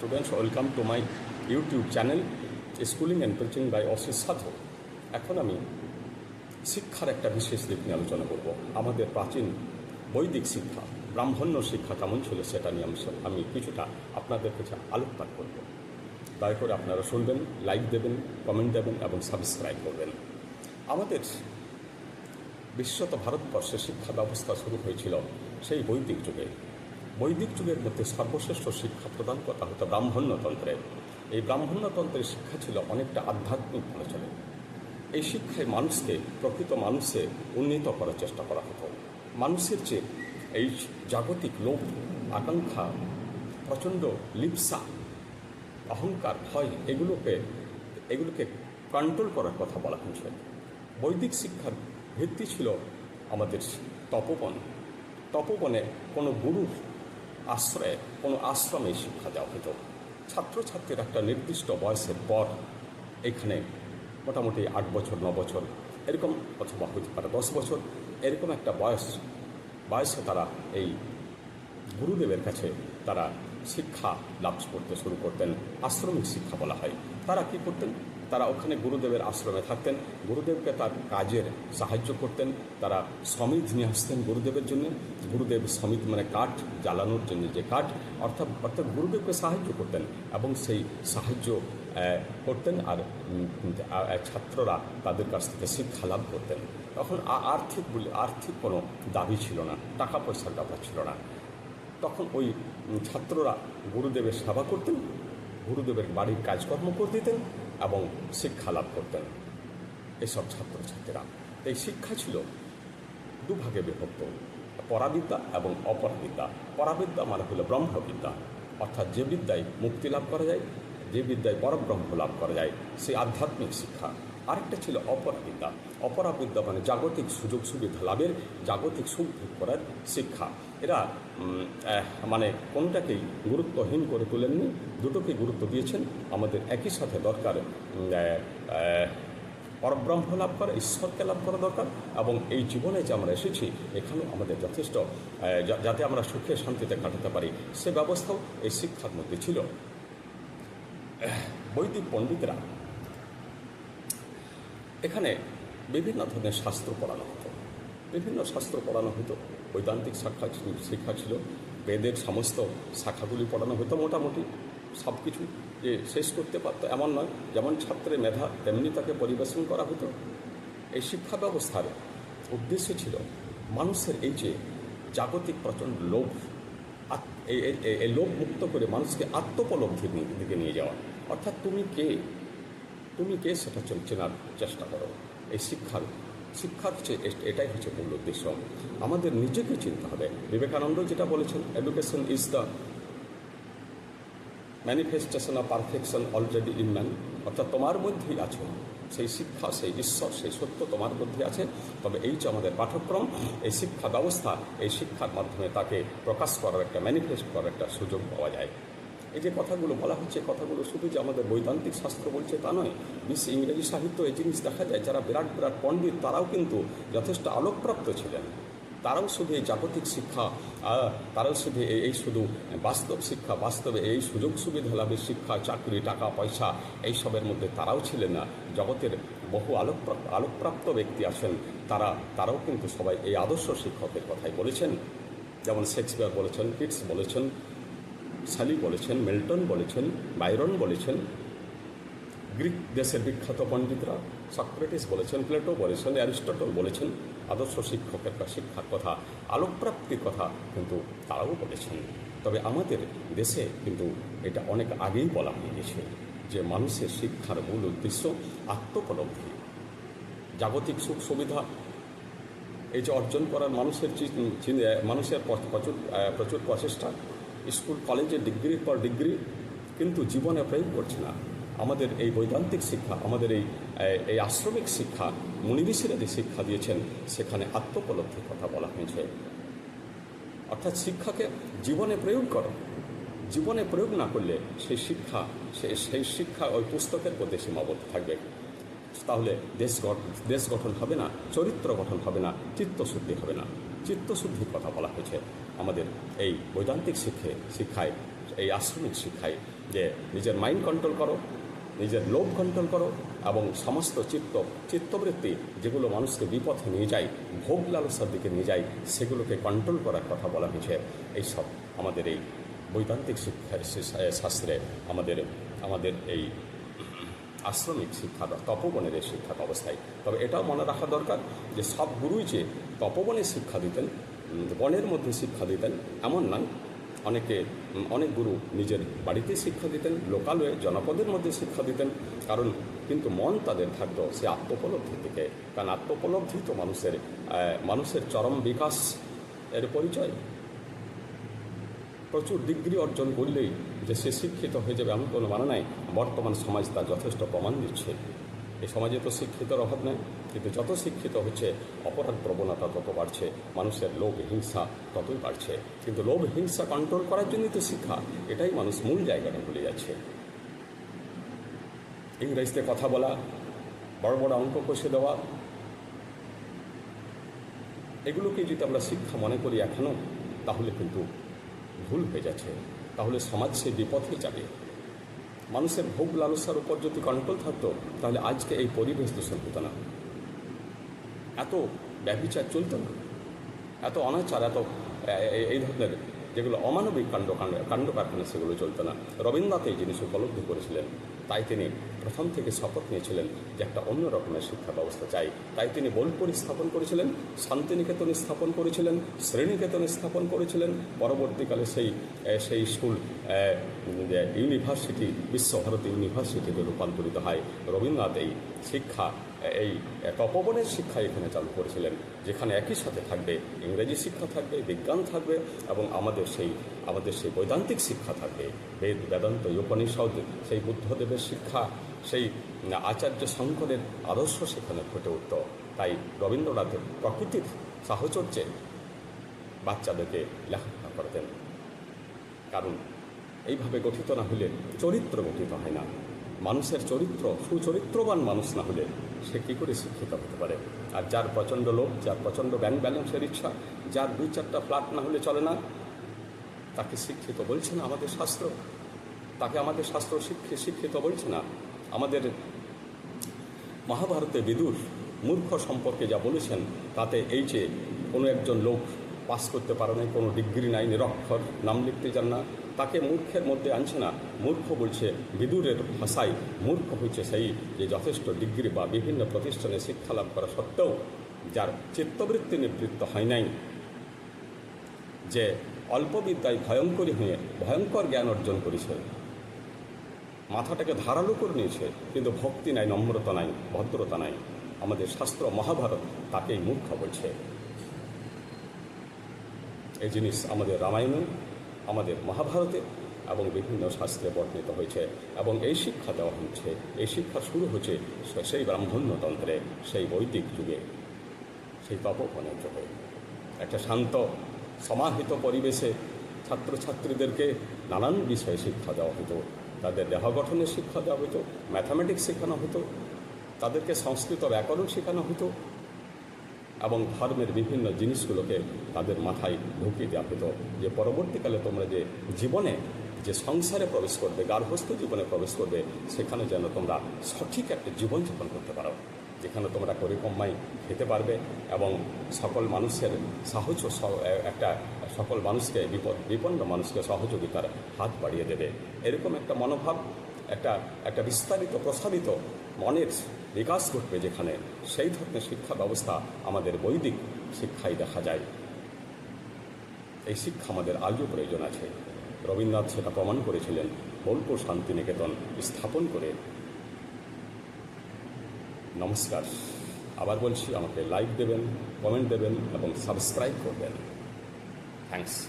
Students welcome to my YouTube channel schooling and preaching by Ashis Sath এখন আমি শিক্ষার একটা বিশেষ দিক নিয়ে আলোচনা করব। আমাদের প্রাচীন বৈদিক শিক্ষা, ব্রাহ্মণ্য শিক্ষা কেমন ছিল সেটা নিয়ে আমি কিছুটা আপনাদের কাছে আলোকপাত করব। দয়া করে আপনারা শুনবেন লাইক দেবেন কমেন্ট দেবেন এবং সাবস্ক্রাইব করবেন। আমাদের বিশ্বত ভারতবর্ষে শিক্ষা ব্যবস্থা শুরু হয়েছিল সেই বৈদিক যুগে। বৈদিক যুগের মধ্যে সর্বশ্রেষ্ঠ শিক্ষা প্রদান করা হতো ব্রাহ্মণ্যতন্ত্রে। এই ব্রাহ্মণ্যতন্ত্রের শিক্ষা ছিল অনেকটা আধ্যাত্মিক বলে চলে। এই শিক্ষায় মানুষকে, প্রকৃত মানুষে উন্নীত করার চেষ্টা করা হতো। মানুষের যে এই জাগতিক লোভ, আকাঙ্ক্ষা, প্রচণ্ড লিপসা, অহংকার, ভয়, এগুলোকে এগুলোকে কন্ট্রোল করার কথা বলা হয়েছে বৈদিক শিক্ষার ভিত্তি ছিল আমাদের তপবন। তপবনে কোনো গুরুর আশ্রয়ে, কোনো আশ্রমে শিক্ষা দেওয়া হতো। ছাত্রছাত্রীর একটা নির্দিষ্ট বয়সের পর এখানে মোটামুটি আট বছর, ন বছর, এরকম অথবা হতে পারে দশ বছর, এরকম একটা বয়স, বয়সে তারা এই গুরুদেবের কাছে তারা শিক্ষা লাভ করতে শুরু করতেন। আশ্রমিক শিক্ষা বলা হয়। তারা কি করতেন? তারা ওখানে গুরুদেবের আশ্রমে থাকতেন। গুরুদেবকে তার কাজের সাহায্য করতেন। তারা সমিত নিয়ে আসতেন গুরুদেবের জন্য। গুরুদেব সমিত মানে কাঠ, জ্বালানোর জন্য যে কাঠ, অর্থাৎ অর্থাৎ গুরুদেবকে সাহায্য করতেন এবং সেই সাহায্য করতেন আর ছাত্ররা তাদের কাছ থেকে শিক্ষা লাভ করতেন। তখন আর্থিক বলে, আর্থিক কোনো দাবি ছিল না টাকা পয়সার ব্যাপার ছিল না। তখন ওই ছাত্ররা গুরুদেবের সেবা করতেন, গুরুদেবের বাড়ির কাজকর্ম করে দিতেন। এবং শিক্ষা লাভ করতেন। এসব ছাত্রছাত্রীরা। এই শিক্ষা ছিল দুভাগে বিভক্ত। পরাবিদ্যা এবং অপরাবিদ্যা। পরাবিদ্যা মানে হল ব্রহ্মবিদ্যা। অর্থাৎ যে বিদ্যায় মুক্তি লাভ করা যায়, যে বিদ্যায় পরব্রহ্ম লাভ করা যায়, সেই আধ্যাত্মিক শিক্ষা। আরেকটা ছিল অপরাবিদ্যা অপরাবিদ্যা মানে জাগতিক সুযোগ সুবিধা লাভের জাগতিক সুখ ভোগ করার শিক্ষা। এরা মানে কোনটাকেই গুরুত্বহীন করে তোলেননি দুটোকে গুরুত্ব দিয়েছেন। আমাদের একই সাথে দরকার পরব্রহ্ম লাভ করা, ঈশ্বরকে লাভ করা দরকার এবং এই জীবনে যে আমরা এসেছি, এখানেও আমাদের যথেষ্ট যাতে আমরা সুখে শান্তিতে কাটাতে পারি, সে ব্যবস্থাও এই শিক্ষার মধ্যে ছিল। বৈদিক পণ্ডিতরা এখানে বিভিন্ন ধরনের শাস্ত্র পড়ানো হতো। বিভিন্ন শাস্ত্র পড়ানো হতো। বৈদান্তিক শাখা শিক্ষা ছিল। বেদের সমস্ত শাখাগুলি পড়ানো হতো মোটামুটি। সব কিছু যে শেষ করতে পারতো এমন নয়। যেমন ছাত্রের মেধা, তেমনি তাকে পরিবেশন করা হতো। এই শিক্ষা ব্যবস্থার উদ্দেশ্য ছিল মানুষের এই যে জাগতিক প্রচণ্ড লোভ এই- লোভ মুক্ত করে মানুষকে আত্মোপলব্ধির দিকে নিয়ে যাওয়া। অর্থাৎ তুমি কে? তুমি কে সেটা চেনার চেষ্টা করো? এই শিক্ষার শিক্ষার হচ্ছে এটাই হচ্ছে মূল উদ্দেশ্য। আমাদের নিজেকে চিনতে হবে। বিবেকানন্দ যেটা বলেছেন education is the manifestation of perfection already in man অর্থাৎ তোমার মধ্যেই আছে। সেই শিক্ষা, সেই ঈশ্বর, সেই সত্য তোমার মধ্যে আছে। তবে এই যে আমাদের পাঠ্যক্রম, এই শিক্ষা ব্যবস্থা, এই শিক্ষার মাধ্যমে তাকে প্রকাশ করার একটা ম্যানিফেস্ট করার একটা সুযোগ পাওয়া যায়। এই যে কথাগুলো বলা হচ্ছে, কথাগুলো শুধু যে আমাদের বৈদান্তিক শাস্ত্র বলছে তা নয়, বিশ্ব ইংরেজি সাহিত্য এই জিনিস দেখা যায়, যারা বিরাট বিরাট পণ্ডিত, তারাও কিন্তু যথেষ্ট আলোকপ্রাপ্ত ছিলেন। তারাও শুধু এই জাগতিক শিক্ষা তারাও শুধু এই- শুধু বাস্তব শিক্ষা, বাস্তবে এই সুযোগ সুবিধা লাভের শিক্ষা, চাকরি, টাকা, পয়সা এইসবের মধ্যে তারাও ছিলেন না। জগতের বহু আলোকপ্রাপ্ত আলোকপ্রাপ্ত ব্যক্তি আছেন, তারা, তারাও কিন্তু সবাই এই আদর্শ শিক্ষকের কথাই বলেছেন। যেমন শেক্সপিয়ার বলেছেন, কিটস বলেছেন সালি বলেছেন, মিল্টন বলেছেন, বাইরন বলেছেন, গ্রিক দেশের বিখ্যাত পণ্ডিতরা, সক্রেটিস বলেছেন, প্লেটো বলেছেন, অ্যারিস্টটল বলেছেন, আদর্শ শিক্ষকের শিক্ষার কথা, আলোকপ্রাপ্তির কথা কিন্তু তারাও বলেছেন। তবে আমাদের দেশে কিন্তু এটা অনেক আগেই বলা হয়ে গেছে যে মানুষের শিক্ষার মূল উদ্দেশ্য আত্মোপলব্ধি। জাগতিক সুখ সুবিধা, এই যে অর্জন করার মানুষের মানুষের প্রচুর প্রচুর প্রচেষ্টা স্কুল, কলেজে ডিগ্রির পর ডিগ্রি কিন্তু জীবনে প্রয়োগ করছে না। আমাদের এই বৈদান্তিক শিক্ষা, আমাদের এই এই আশ্রমিক শিক্ষা মুনিঋষিরা যে শিক্ষা দিয়েছেন, সেখানে আত্মপলব্ধির কথা বলা হয়েছে। অর্থাৎ শিক্ষাকে জীবনে প্রয়োগ করো। জীবনে প্রয়োগ না করলে সেই শিক্ষা, সে- সেই শিক্ষা ওই পুস্তকের প্রতি সীমাবদ্ধ থাকবে। তাহলে দেশ গঠন দেশ গঠন হবে না, চরিত্র গঠন হবে না, চিত্তশুদ্ধি হবে না। চিত্তশুদ্ধির কথা বলা হয়েছে। আমাদের এই বৈদান্তিক শিক্ষে, শিক্ষায়, এই আশ্রমিক শিক্ষায় যে নিজের মাইন্ড কন্ট্রোল করো, নিজের লোভ কন্ট্রোল করো এবং সমস্ত চিত্ত, চিত্তবৃত্তি যেগুলো মানুষকে বিপথে নিয়ে যায়, ভোগ লালসার দিকে নিয়ে যায়, সেগুলোকে কন্ট্রোল করার কথা বলা হয়েছে। এইসব আমাদের এই বৈদান্তিক শিক্ষার শাস্ত্রে আমাদের আমাদের এই আশ্রমিক শিক্ষা তপবনের এই শিক্ষা অবস্থায়। তবে এটাও মনে রাখা দরকার যে সব গুরুই যে তপবনে শিক্ষা দিতেন বনের মধ্যে শিক্ষা দিতেন, এমন নয়। অনেকে, অনেক গুরু নিজের বাড়িতে শিক্ষা দিতেন, লোকালয়ে, জনপদের মধ্যে শিক্ষা দিতেন, কারণ কিন্তু মন তাদের থাকতো, সে আত্মোপলব্ধি থেকে। কারণ আত্মোপলব্ধি তো মানুষের মানুষের চরম বিকাশ এর পরিচয়। প্রচুর ডিগ্রি অর্জন করলেই যে সে শিক্ষিত হয়ে যাবে এমন কোনো মানে নাই। বর্তমান সমাজ তা যথেষ্ট প্রমাণ দিচ্ছে। এই সমাজে তো শিক্ষিতর অভাব নেই। কিন্তু যত শিক্ষিত হচ্ছে, অপরাধ প্রবণতা তত বাড়ছে, মানুষের লোভ, হিংসা ততই বাড়ছে। কিন্তু লোভ, হিংসা কন্ট্রোল করার জন্যই তো শিক্ষা, এটাই মানুষ মূল জায়গাটা ভুলে যাচ্ছে। ইংরেজিতে কথা বলা, বড় বড় অঙ্ক কষে দেওয়া এগুলোকে যদি আমরা শিক্ষা মনে করি এখনও তাহলে কিন্তু ভুল হয়ে যাচ্ছে। তাহলে সমাজ সেই বিপথে যাবে। মানুষের ভোগ লালসার উপর যদি কন্ট্রোল থাকতো, তাহলে আজকে এই পরিবেশ দূষণ হতো না। এত ব্যবচার চলতো না। এত অনাচার, এত এই ধরনের যেগুলো অমানবিক কাণ্ড কাণ্ড কাণ্ড কারখানা, সেগুলো চলতো না। রবীন্দ্রনাথ এই জিনিস উপলব্ধি করেছিলেন। তাই তিনি প্রথম থেকে শপথ নিয়েছিলেন যে একটা অন্য রকমের শিক্ষা ব্যবস্থা চাই। তাই তিনি বোলপুরি স্থাপন করেছিলেন, শান্তিনিকেতন স্থাপন করেছিলেন, শ্রেণীকেতন স্থাপন করেছিলেন। পরবর্তীকালে সেই সেই স্কুল ইউনিভার্সিটি, বিশ্বভারতী ইউনিভার্সিটিতে রূপান্তরিত হয়। রবীন্দ্রনাথ এই শিক্ষা এই তপবনের শিক্ষা এখানে চালু করেছিলেন, যেখানে একই সাথে থাকবে ইংরেজি শিক্ষা থাকবে, বিজ্ঞান থাকবে এবং আমাদের সেই আমাদের সেই বৈদান্তিক শিক্ষা থাকবে। বেদ, বেদান্ত উপনিষদ, সেই বুদ্ধদেবের শিক্ষা, সেই আচার্য শঙ্করের আদর্শ সেখানে ফুটে উঠত। তাই রবীন্দ্রনাথের প্রকৃতির সাহচর্যে বাচ্চাদেরকে লেখাপড়া করতেন। কারণ এইভাবে গঠিত না হলে চরিত্র গঠিত হয় না। মানুষের চরিত্র, সুচরিত্রবান মানুষ না হলে সে কী করে শিক্ষিত হতে পারে? আর যার প্রচণ্ড লোভ, যার প্রচণ্ড ব্যাংক ব্যালেন্সের ইচ্ছা, যার দুই চারটা ফ্ল্যাট না হলে চলে না, তাকে শিক্ষিত বলছে না আমাদের শাস্ত্র? তাকে আমাদের শাস্ত্র শিক্ষে, শিক্ষিত বলছে না? আমাদের মহাভারতে বিদুর মূর্খ সম্পর্কে যা বলেছেন, তাতে এই যে কোনো একজন লোক পাস করতে পারে নাই, কোনো ডিগ্রি নাই, নিরক্ষর, নাম লিখতে যান না। তাকে মূর্খের মধ্যে আনছে না। মূর্খ বলছে, বিদুরের ভাষায় মূর্খ হচ্ছে সেই যে যথেষ্ট ডিগ্রি বা বিভিন্ন প্রতিষ্ঠানে শিক্ষা লাভ করা সত্ত্বেও যার চিত্তবৃত্তি নিবৃত্ত হয় নাই। যে অল্প বিদ্যায় ভয়ঙ্করী হয়ে ভয়ঙ্কর জ্ঞান অর্জন করেছে। মাথাটাকে ধারালো করে নিয়েছে, কিন্তু ভক্তি নাই, নম্রতা নাই, ভদ্রতা নাই। আমাদের শাস্ত্র মহাভারত তাকেই মূর্খ বলছে। এই জিনিস আমাদের রামায়ণে, আমাদের মহাভারতে এবং বিভিন্ন শাস্ত্রে বর্ণিত হয়েছে এবং এই শিক্ষা দেওয়া হচ্ছে, এই শিক্ষা শুরু হচ্ছে সেই ব্রাহ্মণ্যতন্ত্রে, সেই বৈদিক যুগে, সেই তপবনের যুগে। একটা শান্ত, সমাহিত পরিবেশে ছাত্রছাত্রীদেরকে নানান বিষয়ে শিক্ষা দেওয়া হতো। তাদের দেহ গঠনের শিক্ষা দেওয়া হতো, ম্যাথামেটিক্স শেখানো হতো, তাদেরকে সংস্কৃত ব্যাকরণ শেখানো হতো এবং ধর্মের বিভিন্ন জিনিসগুলোকে তাদের মাথায় ঢুকিয়ে দেওয়া হতো যে পরবর্তীকালে তোমরা যে জীবনে যে সংসারে প্রবেশ করবে, গার্হস্থ জীবনে প্রবেশ করবে, সেখানে যেন তোমরা সঠিক একটা জীবনযাপন করতে পারো। যেখানে তোমরা পরিকম্মায় খেতে পারবে এবং সকল মানুষের সাহায্য স- একটা সকল মানুষকে বিপদ, বিপন্ন মানুষকে সহযোগিতার হাত বাড়িয়ে দেবে। এরকম একটা মনোভাব, একটা একটা বিস্তারিত, প্রসারিত মনের বিকাশ ঘটবে যেখানে, সেই ধরনের শিক্ষা ব্যবস্থা আমাদের বৈদিক শিক্ষায় দেখা যায়। এই শিক্ষা আমাদের আজও প্রয়োজন আছে। রবীন্দ্রনাথ সেটা প্রমাণ করেছিলেন, বোলপুর শান্তিনিকেতন স্থাপন করে। নমস্কার। আবার বলছি, আমাকে লাইক দেবেন কমেন্ট দেবেন এবং সাবস্ক্রাইব করবেন। থ্যাঙ্কস